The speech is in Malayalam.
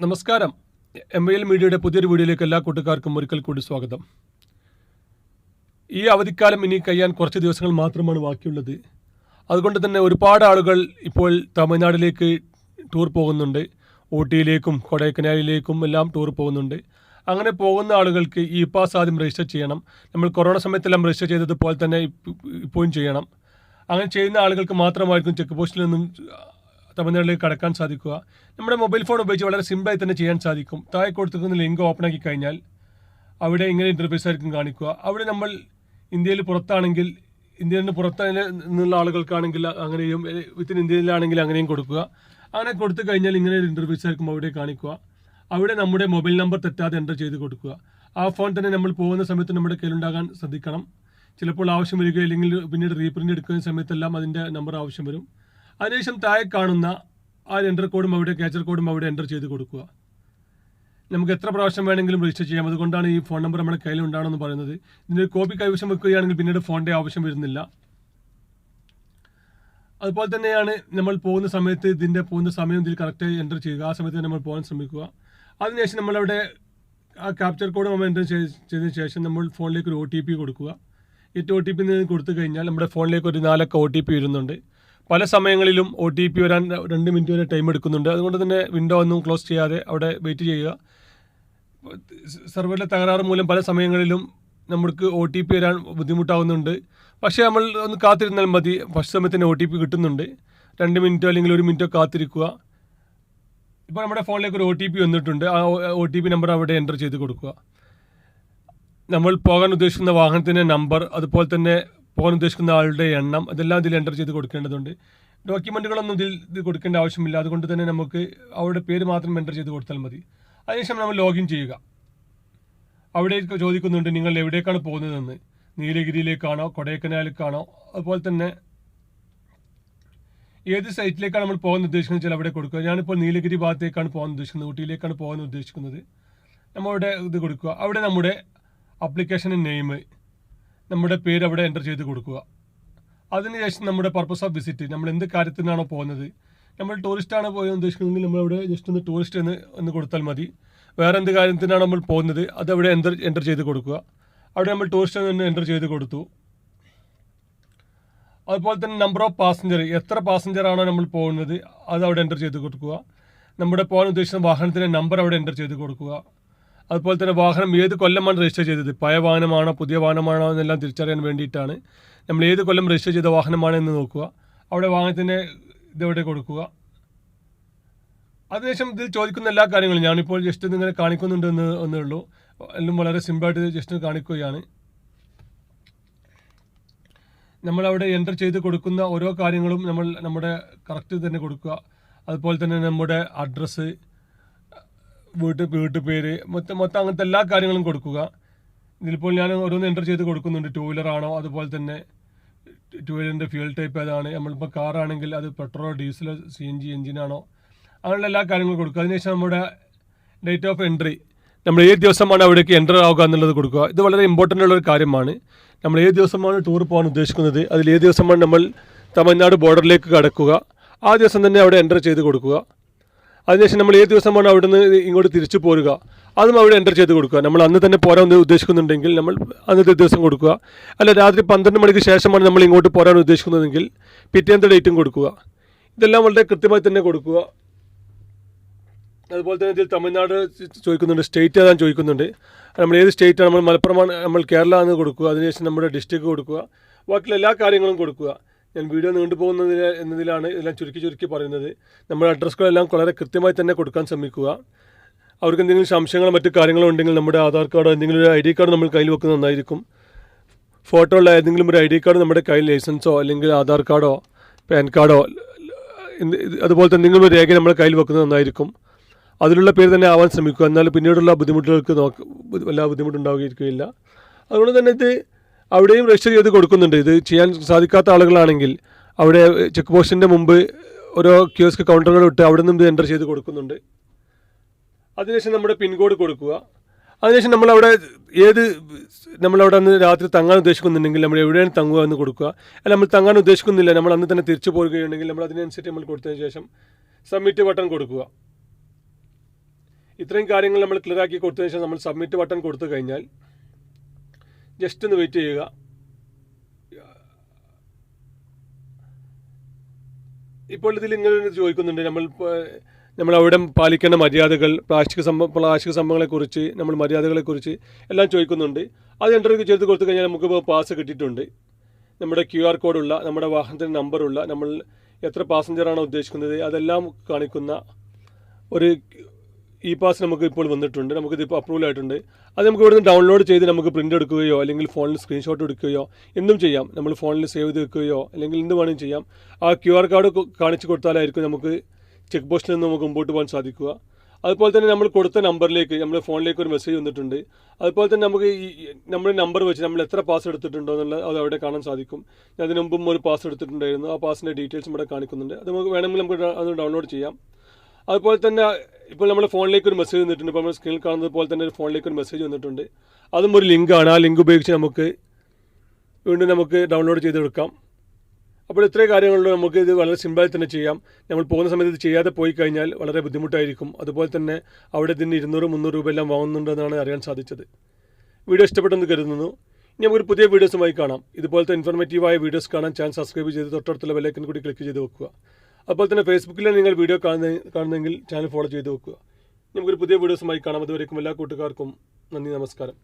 നമസ്കാരം. എം ഐ എൽ മീഡിയയുടെ പുതിയൊരു വീഡിയോയിലേക്ക് എല്ലാ കൂട്ടുകാർക്കും ഒരിക്കൽ കൂടി സ്വാഗതം. ഈ അവധിക്കാലം ഇനി കഴിയാൻ കുറച്ച് ദിവസങ്ങൾ മാത്രമാണ് ബാക്കിയുള്ളത്. അതുകൊണ്ട് തന്നെ ഒരുപാട് ആളുകൾ ഇപ്പോൾ തമിഴ്നാട്ടിലേക്ക് ടൂർ പോകുന്നുണ്ട്. ഊട്ടിയിലേക്കും കൊടൈക്കനാലിലേക്കും എല്ലാം ടൂർ പോകുന്നുണ്ട്. അങ്ങനെ പോകുന്ന ആളുകൾക്ക് ഈ പാസ് ആദ്യം രജിസ്റ്റർ ചെയ്യണം. നമ്മൾ കൊറോണ സമയത്തെല്ലാം രജിസ്റ്റർ ചെയ്തതുപോലെ തന്നെ ഇപ്പോഴും ചെയ്യണം. അങ്ങനെ ചെയ്യുന്ന ആളുകൾക്ക് മാത്രമായിരിക്കും ചെക്ക് പോസ്റ്റിൽ നിന്നും തമിഴ്നാട്ടിലേക്ക് കടക്കാൻ സാധിക്കുക. നമ്മുടെ മൊബൈൽ ഫോൺ ഉപയോഗിച്ച് വളരെ സിമ്പിളായി തന്നെ ചെയ്യാൻ സാധിക്കും. താഴെ കൊടുത്തിരിക്കുന്ന ലിങ്ക് ഓപ്പൺ ആക്കി കഴിഞ്ഞാൽ അവിടെ ഇങ്ങനെ ഇന്റർഫേസ് ആയിരിക്കും കാണിക്കുക. അവിടെ നമ്മൾ ഇന്ത്യയിൽ പുറത്താണെങ്കിൽ ഇന്ത്യയിൽ നിന്ന് പുറത്ത് നിന്നുള്ള ആളുകൾക്കാണെങ്കിൽ അങ്ങനെയും വിത്തിൻ ഇന്ത്യയിലാണെങ്കിൽ അങ്ങനെയും കൊടുക്കുക. അങ്ങനെ കൊടുത്തു കഴിഞ്ഞാൽ ഇങ്ങനെ ഒരു ഇന്റർഫേസ് ആയിരിക്കും അവിടെ കാണിക്കുക. അവിടെ നമ്മുടെ മൊബൈൽ നമ്പർ തെറ്റാതെ എന്റർ ചെയ്ത് കൊടുക്കുക. ആ ഫോൺ തന്നെ നമ്മൾ പോകുന്ന സമയത്ത് നമ്മുടെ കയ്യിലുണ്ടാകാൻ ശ്രദ്ധിക്കണം. ചിലപ്പോൾ ആവശ്യം വരിക അല്ലെങ്കിൽ പിന്നീട് റീപ്രിന്റ് എടുക്കുന്ന സമയത്തെല്ലാം അതിന്റെ നമ്പർ ആവശ്യം വരും. അതിനുശേഷം താഴെ കാണുന്ന ആ എന്റർ കോഡും അവിടെ ക്യാച്ചർ കോഡും അവിടെ എന്റർ ചെയ്ത് കൊടുക്കുക. നമുക്ക് എത്ര പ്രാവശ്യം വേണമെങ്കിലും രജിസ്റ്റർ ചെയ്യാം. അതുകൊണ്ടാണ് ഈ ഫോൺ നമ്പർ നമ്മുടെ കയ്യിൽ ഉണ്ടാകണമെന്ന് പറയുന്നത്. ഇതിന്റെ കോപ്പി കൈവശം വെക്കുകയാണെങ്കിൽ പിന്നീട് ഫോണിന്റെ ആവശ്യം വരുന്നില്ല. അതുപോലെ തന്നെയാണ് നമ്മൾ പോകുന്ന സമയത്ത് ഇതിന്റെ പോകുന്ന സമയം ഇതിൽ കറക്റ്റ് എന്റർ ചെയ്യുക. ആ സമയത്ത് നമ്മൾ പോകാൻ ശ്രമിക്കുക. അതിനുശേഷം നമ്മളവിടെ ആ ക്യാപ്ചർ കോഡ് നമ്മൾ എന്റർ ചെയ്തതിന് ശേഷം നമ്മൾ ഫോണിലേക്ക് ഒരു ഒ ടി പി കൊടുക്കുക. ഏറ്റവും ഒ ടി പി കൊടുത്തു കഴിഞ്ഞാൽ നമ്മുടെ ഫോണിലേക്ക് ഒരു നാലൊക്കെ ഒ ടി പി വരുന്നുണ്ട്. പല സമയങ്ങളിലും ഒ ടി പി വരാൻ രണ്ട് മിനിറ്റ് വരെ ടൈം എടുക്കുന്നുണ്ട്. അതുകൊണ്ട് തന്നെ വിൻഡോ ഒന്നും ക്ലോസ് ചെയ്യാതെ അവിടെ വെയിറ്റ് ചെയ്യുക. സെർവറിലെ തകരാറ് മൂലം പല സമയങ്ങളിലും നമുക്ക് ഒ ടി പി വരാൻ ബുദ്ധിമുട്ടാവുന്നുണ്ട്. പക്ഷേ നമ്മൾ ഒന്ന് കാത്തിരുന്നാൽ മതി. ഫസ്റ്റ് സമയത്തിന് ഒ ടി പി കിട്ടുന്നുണ്ട്. രണ്ട് മിനിറ്റോ അല്ലെങ്കിൽ ഒരു മിനിറ്റോ കാത്തിരിക്കുക. ഇപ്പോൾ നമ്മുടെ ഫോണിലേക്ക് ഒരു ഒ ടി പി വന്നിട്ടുണ്ട്. ആ ഒ ടി പി നമ്പർ അവിടെ എന്റർ ചെയ്ത് കൊടുക്കുക. നമ്മൾ പോകാൻ ഉദ്ദേശിക്കുന്ന വാഹനത്തിന്റെ നമ്പർ അതുപോലെ തന്നെ പോകാൻ ഉദ്ദേശിക്കുന്ന ആളുടെ എണ്ണം അതെല്ലാം ഇതിൽ എന്റർ ചെയ്ത് കൊടുക്കേണ്ടതുണ്ട്. ഡോക്യുമെന്റുകളൊന്നും ഇതിൽ ഇത് കൊടുക്കേണ്ട ആവശ്യമില്ല. അതുകൊണ്ട് തന്നെ നമുക്ക് അവരുടെ പേര് മാത്രം എന്റർ ചെയ്ത് കൊടുത്താൽ മതി. അതിനുശേഷം നമ്മൾ ലോഗിൻ ചെയ്യുക. അവിടെ ചോദിക്കുന്നുണ്ട് നിങ്ങൾ എവിടേക്കാണ് പോകുന്നതെന്ന്? നീലഗിരിയിലേക്കാണോ കൊടൈക്കനാലിലേക്കാണോ? അതുപോലെ തന്നെ ഏത് സൈറ്റിലേക്കാണ് നമ്മൾ പോകാൻ ഉദ്ദേശിക്കുന്നത് വെച്ചാൽ അവിടെ കൊടുക്കുക. ഞാനിപ്പോൾ നീലഗിരി ഭാഗത്തേക്കാണ് പോകാൻ ഉദ്ദേശിക്കുന്നത്. ഊട്ടിയിലേക്കാണ് പോകാൻ ഉദ്ദേശിക്കുന്നത്. നമ്മളുടെ ഇത് കൊടുക്കുക. അവിടെ നമ്മുടെ അപ്ലിക്കേഷന്റെ നെയിം നമ്മുടെ പേര് അവിടെ എന്റർ ചെയ്ത് കൊടുക്കുക. അതിനുശേഷം നമ്മുടെ പർപ്പസ് ഓഫ് വിസിറ്റ് നമ്മൾ എന്ത് കാര്യത്തിനാണോ പോകുന്നത്? നമ്മൾ ടൂറിസ്റ്റാണ് പോയി ഉദ്ദേശിക്കുന്നതെങ്കിൽ നമ്മളവിടെ ജസ്റ്റ് ഒന്ന് ടൂറിസ്റ്റ് എന്ന് ഒന്ന് കൊടുത്താൽ മതി. വേറെ എന്ത് കാര്യത്തിനാണ് നമ്മൾ പോകുന്നത് അത് അവിടെ എന്റർ എന്റർ ചെയ്ത് കൊടുക്കുക. അവിടെ നമ്മൾ ടൂറിസ്റ്റ് എന്ന് എന്റർ ചെയ്ത് കൊടുത്തു. അതുപോലെ തന്നെ നമ്പർ ഓഫ് പാസഞ്ചർ എത്ര പാസഞ്ചറാണോ നമ്മൾ പോകുന്നത് അത് അവിടെ എന്റർ ചെയ്ത് കൊടുക്കുക. നമ്മുടെ പോകാൻ ഉദ്ദേശിച്ച വാഹനത്തിന്റെ നമ്പർ അവിടെ എന്റർ ചെയ്ത് കൊടുക്കുക. അതുപോലെ തന്നെ വാഹനം ഏത് കൊല്ലമാണ് രജിസ്റ്റർ ചെയ്തത്? പഴയ വാഹനമാണോ പുതിയ വാഹനമാണോ എന്നെല്ലാം തിരിച്ചറിയാൻ വേണ്ടിയിട്ടാണ് നമ്മൾ ഏത് കൊല്ലം രജിസ്റ്റർ ചെയ്ത വാഹനമാണ് എന്ന് നോക്കുക. അവിടെ വാഹനത്തിന്റെ ഇതെവിടെ കൊടുക്കുക. അതിനുശേഷം ഇതിൽ ചോദിക്കുന്ന എല്ലാ കാര്യങ്ങളും ഞാനിപ്പോൾ ജസ്റ്റ് നിങ്ങളെ കാണിക്കുന്നുണ്ട് എന്ന് എന്നേ ഉള്ളൂ. എല്ലാം വളരെ സിമ്പിളായിട്ട് ജസ്റ്റ് കാണിക്കുകയാണ്. നമ്മളവിടെ എന്റർ ചെയ്ത് കൊടുക്കുന്ന ഓരോ കാര്യങ്ങളും നമ്മൾ നമ്മുടെ കറക്റ്റ് തന്നെ കൊടുക്കുക. അതുപോലെ തന്നെ നമ്മുടെ അഡ്രസ്സ് വീട്ട് വീട്ടുപേര് മൊത്തം മൊത്തം അങ്ങനത്തെ എല്ലാ കാര്യങ്ങളും കൊടുക്കുക. ഇതിലിപ്പോൾ ഞാൻ ഓരോന്ന് എന്റർ ചെയ്ത് കൊടുക്കുന്നുണ്ട്. ടൂ വീലർ ആണോ അതുപോലെ തന്നെ ടൂ വീലറിന്റെ ഫ്യൂൽ ടൈപ്പ് ഏതാണ് നമ്മളിപ്പോൾ കാറാണെങ്കിൽ അത് പെട്രോളോ ഡീസലോ സി എൻ ജി എഞ്ചിനാണോ അങ്ങനെയുള്ള എല്ലാ കാര്യങ്ങളും കൊടുക്കുക. അതിനുശേഷം നമ്മുടെ ഡേറ്റ് ഓഫ് എൻട്രി നമ്മൾ ഏത് ദിവസമാണ് അവിടേക്ക് എന്റർ ആവുക എന്നുള്ളത് കൊടുക്കുക. ഇത് വളരെ ഇമ്പോർട്ടന്റ് ഉള്ളൊരു കാര്യമാണ്. നമ്മൾ ഏത് ദിവസമാണ് ടൂർ പോകാൻ ഉദ്ദേശിക്കുന്നത് അതിൽ ഏത് ദിവസമാണ് നമ്മൾ തമിഴ്നാട് ബോർഡറിലേക്ക് കടക്കുക ആ ദിവസം തന്നെ അവിടെ എന്റർ ചെയ്ത് കൊടുക്കുക. അതിനുശേഷം നമ്മൾ ഏത് ദിവസമാണ് അവിടെ നിന്ന് ഇങ്ങോട്ട് തിരിച്ചു പോരുക. അതും അവിടെ എന്റർ ചെയ്ത് കൊടുക്കുക. നമ്മൾ അന്ന് തന്നെ പോരാൻ ഉദ്ദേശ- ഉദ്ദേശിക്കുന്നുണ്ടെങ്കിൽ നമ്മൾ അന്നത്തെ ദിവസം കൊടുക്കുക. അല്ല രാത്രി പന്ത്രണ്ട് മണിക്ക് ശേഷമാണ് നമ്മൾ ഇങ്ങോട്ട് പോരാൻ ഉദ്ദേശിക്കുന്നതെങ്കിൽ പിറ്റേന്ത ഡേറ്റും കൊടുക്കുക. ഇതെല്ലാം വളരെ കൃത്യമായി തന്നെ കൊടുക്കുക. അതുപോലെ തന്നെ ഇതിൽ തമിഴ്നാട് ചോദിക്കുന്നുണ്ട് സ്റ്റേറ്റ് ഏതാണ് ചോദിക്കുന്നുണ്ട്. നമ്മൾ ഏത് സ്റ്റേറ്റാണ് നമ്മൾ മലപ്പുറമാണ് നമ്മൾ കേരള എന്ന് കൊടുക്കുക. അതിനുശേഷം നമ്മുടെ ഡിസ്ട്രിക്ട് കൊടുക്കുക. ബാക്കിയുള്ള എല്ലാ കാര്യങ്ങളും കൊടുക്കുക. ഞാൻ വീഡിയോ നീണ്ടുപോകുന്നതിന് എന്നതിലാണ് ഇതെല്ലാം ചുരുക്കി ചുരുക്കി പറയുന്നത്. നമ്മുടെ അഡ്രസ്സുകളെല്ലാം വളരെ കൃത്യമായി തന്നെ കൊടുക്കാൻ ശ്രമിക്കുക. അവർക്ക് എന്തെങ്കിലും സംശയങ്ങളോ മറ്റു കാര്യങ്ങളോ ഉണ്ടെങ്കിൽ നമ്മുടെ ആധാർ കാർഡോ എന്തെങ്കിലും ഒരു ഐ ഡി കാർഡ് നമ്മൾ കയ്യിൽ വെക്കുന്നത് നന്നായിരിക്കും. ഫോട്ടോ ഉള്ള ഏതെങ്കിലും ഒരു ഐ ഡി കാർഡ് നമ്മുടെ കയ്യിൽ ലൈസൻസോ അല്ലെങ്കിൽ ആധാർ കാർഡോ പാൻ കാർഡോ അതുപോലത്തെ എന്തെങ്കിലും ഒരു രേഖ നമ്മുടെ കയ്യിൽ വെക്കുന്നത് നന്നായിരിക്കും. അതിലുള്ള പേര് തന്നെ ആവാൻ ശ്രമിക്കുക. എന്നാൽ പിന്നീടുള്ള ബുദ്ധിമുട്ടുകൾക്ക് നോക്ക വല്ല ബുദ്ധിമുട്ടുണ്ടാവുകയിരിക്കുകയില്ല അതുകൊണ്ട് തന്നെ ഇത് അവിടെയും രജിസ്റ്റർ ചെയ്ത് കൊടുക്കുന്നുണ്ട്. ഇത് ചെയ്യാൻ സാധിക്കാത്ത ആളുകളാണെങ്കിൽ അവിടെ ചെക്ക് പോസ്റ്റിന്റെ മുമ്പ് ഓരോ ക്യൂസ്ക്ക് കൗണ്ടറുകൾ ഇട്ട് അവിടെ നിന്നും ഇത് എന്റർ ചെയ്ത് കൊടുക്കുന്നുണ്ട്. അതിനുശേഷം നമ്മുടെ പിൻകോഡ് കൊടുക്കുക. അതിനുശേഷം നമ്മളവിടെ ഏത് നമ്മളവിടെ അന്ന് രാത്രി തങ്ങാൻ ഉദ്ദേശിക്കുന്നുണ്ടെങ്കിൽ നമ്മൾ എവിടെയാണ് തങ്ങുക എന്ന് കൊടുക്കുക. അല്ല നമ്മൾ തങ്ങാൻ ഉദ്ദേശിക്കുന്നില്ല. നമ്മൾ അന്ന് തന്നെ തിരിച്ചു പോരുകയുണ്ടെങ്കിൽ നമ്മൾ അതിനനുസരിച്ച് നമ്മൾ കൊടുത്തതിന് ശേഷം സബ്മിറ്റ് ബട്ടൺ കൊടുക്കുക. ഇത്രയും കാര്യങ്ങൾ നമ്മൾ ക്ലിയർ ആക്കി കൊടുത്തതിന് ശേഷം നമ്മൾ സബ്മിറ്റ് ബട്ടൺ കൊടുത്തു കഴിഞ്ഞാൽ ജസ്റ്റ് ഒന്ന് വെയിറ്റ് ചെയ്യുക. ഇപ്പോൾ ഇതിൽ ഇങ്ങനെ ചോദിക്കുന്നുണ്ട്. നമ്മൾ നമ്മൾ അവിടെ പാലിക്കേണ്ട മര്യാദകൾ പ്ലാസ്റ്റിക് സംഭവം പ്ലാസ്റ്റിക് സംഭവങ്ങളെക്കുറിച്ച് നമ്മൾ മര്യാദകളെക്കുറിച്ച് എല്ലാം ചോദിക്കുന്നുണ്ട്. അത് എന്റർവ്യൂ ചെയ്ത് കൊടുത്തു കഴിഞ്ഞാൽ നമുക്ക് പാസ് കിട്ടിയിട്ടുണ്ട്. നമ്മുടെ ക്യു ആർ കോഡുള്ള നമ്മുടെ വാഹനത്തിന്റെ നമ്പറുള്ള നമ്മൾ എത്ര പാസഞ്ചറാണോ ഉദ്ദേശിക്കുന്നത് അതെല്ലാം കാണിക്കുന്ന ഒരു ഇ പാസ് നമുക്ക് ഇപ്പോൾ വന്നിട്ടുണ്ട്. നമുക്കിത് ഇപ്പോൾ അപ്രൂവൽ ആയിട്ടുണ്ട്. അത് നമുക്ക് ഇവിടുന്ന് ഡൗൺലോഡ് ചെയ്ത് നമുക്ക് പ്രിന്റ് എടുക്കുകയോ അല്ലെങ്കിൽ ഫോണിൽ സ്ക്രീൻഷോട്ട് എടുക്കുകയോ എന്തും ചെയ്യാം. നമ്മൾ ഫോണിൽ സേവ് ചെയ്ത് വെക്കുകയോ അല്ലെങ്കിൽ എന്ത് വേണമെങ്കിലും ചെയ്യാം. ആ ക്യു ആർ കാർഡ് കാണിച്ചു കൊടുത്താലായിരിക്കും നമുക്ക് ചെക്ക് പോസ്റ്റിൽ നിന്ന് നമുക്ക് മുമ്പോട്ട് പോകാൻ സാധിക്കുക. അതുപോലെ തന്നെ നമ്മൾ കൊടുത്ത നമ്പറിലേക്ക് നമ്മുടെ ഫോണിലേക്ക് ഒരു മെസ്സേജ് വന്നിട്ടുണ്ട്. അതുപോലെ തന്നെ നമുക്ക് ഈ നമ്മുടെ നമ്പർ വെച്ച് നമ്മൾ എത്ര പാസ് എടുത്തിട്ടുണ്ടോ എന്നുള്ളത് അത് അവിടെ കാണാൻ സാധിക്കും. ഞാൻ അതിന് മുമ്പും ഒരു പാസ് എടുത്തിട്ടുണ്ടായിരുന്നു. ആ പാസിന്റെ ഡീറ്റെയിൽസ് ഇവിടെ കാണിക്കുന്നുണ്ട്. അത് നമുക്ക് വേണമെങ്കിൽ നമുക്ക് അത് ഡൗൺലോഡ് ചെയ്യാം. അതുപോലെ തന്നെ ഇപ്പോൾ നമ്മൾ ഫോണിലേക്ക് ഒരു മെസ്സേജ് വന്നിട്ടുണ്ട്. ഇപ്പോൾ നമ്മൾ സ്ക്രീനിൽ കാണുന്നത് പോലെ തന്നെ ഫോണിലേക്ക് ഒരു മെസ്സേജ് വന്നിട്ടുണ്ട്. അതും ഒരു ലിങ്കാണ് ആ ലിങ്ക് ഉപയോഗിച്ച് നമുക്ക് വീണ്ടും നമുക്ക് ഡൗൺലോഡ് ചെയ്തെടുക്കാം അപ്പോൾ ഇത്രയും കാര്യങ്ങളിലും നമുക്ക് ഇത് വളരെ സിമ്പിളായി തന്നെ ചെയ്യാം. നമ്മൾ പോകുന്ന സമയത്ത് ഇത് ചെയ്യാതെ പോയി കഴിഞ്ഞാൽ വളരെ ബുദ്ധിമുട്ടായിരിക്കും. അതുപോലെ തന്നെ അവിടെ ഇതിന് ഇരുന്നൂറ് മുന്നൂറ് രൂപ എല്ലാം വാങ്ങുന്നുണ്ടെന്നാണ് അറിയാൻ സാധിച്ചത്. വീഡിയോ ഇഷ്ടപ്പെട്ടെന്ന് കരുതുന്നു. ഇനി നമുക്കൊരു പുതിയ വീഡിയോസുമായി കാണാം. ഇതുപോലത്തെ ഇൻഫോർമേറ്റീവായ വീഡിയോസ് കാണാൻ ചാനൽ സബ്സ്ക്രൈബ് ചെയ്ത് തൊട്ടടുത്തുള്ള ബെല്ലൈക്കൻ കൂടി ക്ലിക്ക് ചെയ്ത് വെക്കുക. അതുപോലെ തന്നെ ഫേസ്ബുക്കിലാണ് നിങ്ങൾ വീഡിയോ കാണുന്ന കാണുന്നെങ്കിൽ ചാനൽ ഫോളോ ചെയ്ത് വെക്കുക. നമുക്കൊരു പുതിയ വീഡിയോസുമായി കാണാം. അതുവരേക്കും എല്ലാ കൂട്ടുകാർക്കും നന്ദി നമസ്കാരം.